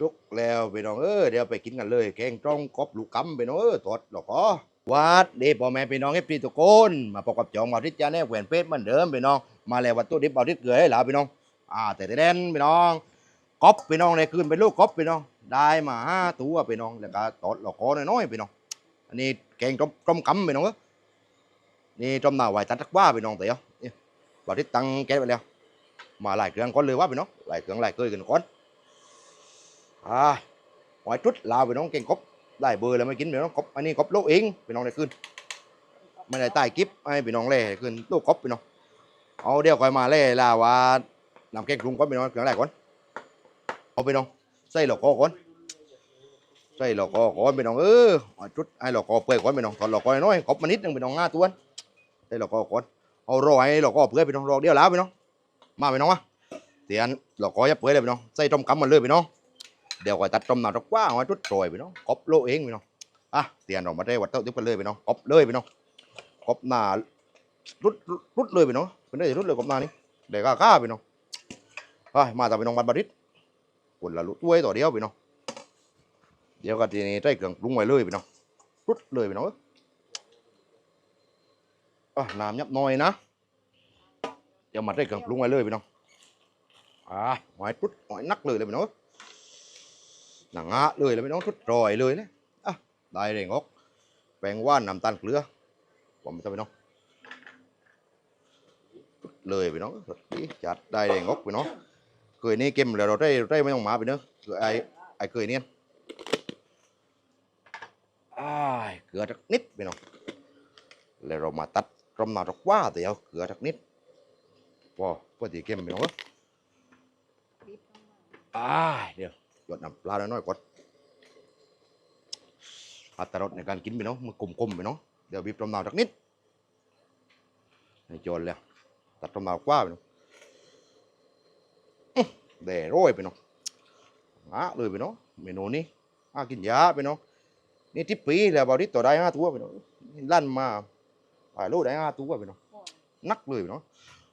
จุกแล้วพี่น้องเออเดี๋ยวไปกินกันเลย แกงจ้องกบลูกกำพี่น้องเออตอดหรอกอ๋อวัดเดพ่อแม่พี่น้องเอฟซีทุกนมาพบกับจองมาทิศจาแน่แหวนเพชรเหมือนเดิมพี่น้อง มาแล้ววัตถุดิบเอาทิศเกลือให้หลาพี่น้อง อ่า แต่แต่เด่นพี่น้องกบพี่น้องในคืนเป็นลูกกบพี่น้อง ได้มาห้าตัวพี่น้องแล้วก็ตอดหลอกคอน้อยๆพี่น้อง อันนี้แกงต้มต้มกำพี่น้องเออนี่ต้มหน้าไหวตัดทักว่าพี่น้องเต๋อนี่บาทิศตังแกไปแล้ว มาหลายเครื่องก้อนเลยว่าพี่น้องหลายเครื่องหลายเคยกันก้อน อ่าหอยจุดลาวพี่น้องเก่งกบหลายเบอร์แล้วไม่กินพี่น้องกบอันนี้กบโลกเองพี่น้องได้ขึ้นไม่ได้ใต้กิฟไอ้พี่น้องเล่ขึ้นลูกกบพี่น้องเอาเดี๋ยวคอยมาเล่ลาว่านำแกงกรุงก้อนพี่น้องเครื่องหลายก้อนเอาพี่น้องใส่หลอกคอก้อนใส่หลอกคอก้อนพี่น้องเออหอยจุดไอ้หลอกคอเปื่อยก้อนพี่น้องถอดหลอกคอน้อยกบมานิดนึงพี่น้องห้าตัวใส่หลอกคอก้อนเอารอให้หลอกคอเปื่อยพี่น้องรอเดี๋ยวล้วพี่น้องมาไปน้องวะเตียนเราก็ยับเปื่อยเลยไปน้องใส่ต้มกำมันเลยไปน้อง เดี๋ยวก็ตัดต้มหนาตกว้างไว้ทุดโรยไปเน้องกบโลเองไปเน้องอะเตียนเรามาได้วัดเต้าติ๊บกันเลยไปเน้องกบเลยไปเน้องกบหนารุดรุดเลยไปเน้องเป็นได้รุดเลยกบหนานี่เดี๋ยวก็ฆ่าไปเน้องอะมาแต่ไปน้องบัดบัดดิษคนละลุต้วยต่อเดียวไปเน้องเดี๋ยวก็ทีนี้ใส่เครื่องปรุงไว้เลยไปเน้องรุดเลยไปเน้องอะน้ำยับน่อยนะเดี๋ยวมาได้เครื่องปรุงไว้เลยพี่น้องอ่าหอยทุดหอยนักเลยเลยพี่น้อง หนังอะเลยเลยพี่น้องทุดรอยเลยนะอะได้เลยงอกแปลงว่านน้ำตาลเกลือผมจะพี่น้องเลยพี่น้องจัดได้เลยงอกพี่น้องเคยนี่เกมแล้วเราได้ได้ไม่ต้องมาพี่น้องคือไอไอเคยเนี่ยอ้ายเกลือสักนิดพี่น้องแล้วเรามาตัดกลมหนาตกว่าเดี๋ยวเกลือสักนิดพอพอตีเกมไปน้องอ่าเดี๋ยว หยดน้ำปลาหน่อยก่อนอัตรสในการกินไปเน้องมันกลมๆไปเน้องเดี๋ยวบีบต้มน้ำสักนิดให้จนแล้วตัดต้มน้ำกว่าไปเน้องอื้อเดี๋ยวโรยไปเน้องอะเลยไปเน้องเมนูนี้อะกินยาไปเน้องนี่ทิปปีแล้วบอดี้ตัวได้ห้าตัวไปเน้องลั่นมาหลายโลได้ห้าตัวไปเน้องนักเลยไปน้อง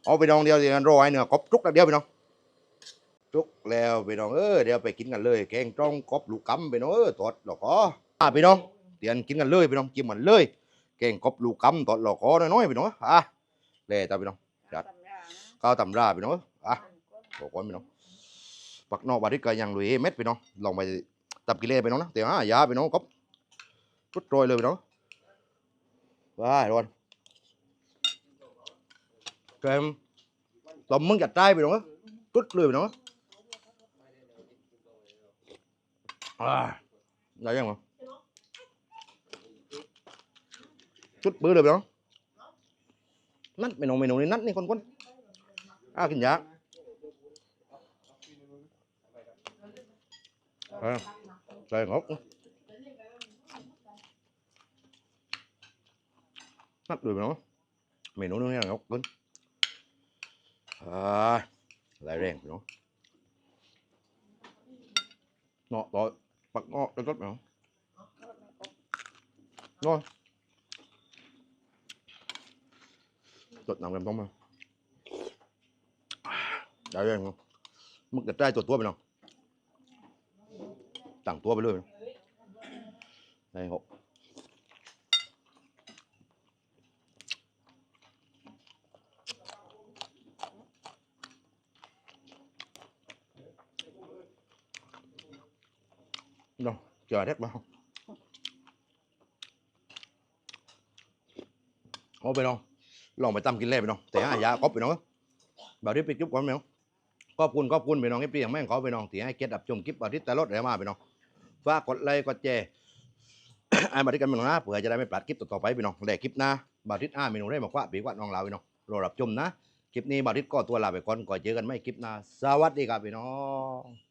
เอาไปน้องเดียวเดียวรอให้เนื้อกบจุกเดียวไปเน้อง จุกแล้วไปน้องเออเดี๋ยวไปกินกันเลย แกงจ้องกบลูกกำไปน้องเออตอดหลอกคออะไปน้องเตียนกินกันเลยไปน้องกินมันเลย แกงกบลูกกำตอดหลอกคอน้อยๆไปน้องอะเล่ตาไปน้องจัดข้าวตำราไปน้องอะบอกก่อนไปน้องปักนอกบาริกายังลุยเม็ดไปน้องลองไปตับกิเลสไปน้องนะเตียอะยาไปน้องกบจุดโรยเลยไปน้องว้ายร้อนแกงตบมึงจัดใจไปน้องเอ้ยตุ๊ดเลยไปน้องเอ้ยอ่าได้ยังมั้งตุ๊ดปื้อเลยไปน้อง นัดเมนูเมนูนี้นัดนี่คนคนอ้ากินยาเออใส่งกนัดเลยไปน้องเมนูนี้งกกิน à lại rèn nó nó rồi bạn ngọt cho rất béo ngon. Tuột nằm làm tông mà. Đấy em không? Mực đẹp trai tuột tua bên nào. Tặng tua bên luôn này hộp. Đâu chờ đét bao ô bên đâu l องไปตำกินเล่ไปน้องแต่หายากบไปน้องบ่าวที่ไปจุ๊บก่อนไปน้องขอบคุณขอบคุณไปน้องเอฟซียงแม่งขอไปน้องที่ให้เกียรติอับชมคลิปบ่าวที่แต่รถไหนมาไปน้องฝากกดไลค์กดแชร์ไอ้มาที่กันไปน้องนะเผื่อจะได้ไม่พลาดคลิปต่อๆไปไปน้องแหลกคลิปหน้าบ่าวที่อ้าเมนูได้มากว่าปีกว่าน้องลาวไปน้องรอรับชมนะคลิปนี้บ่าวที่ก็ตัวลาไปก่อนก่อนเจอกันไม่คลิปหน้าสวัสดีครับพี่น้อง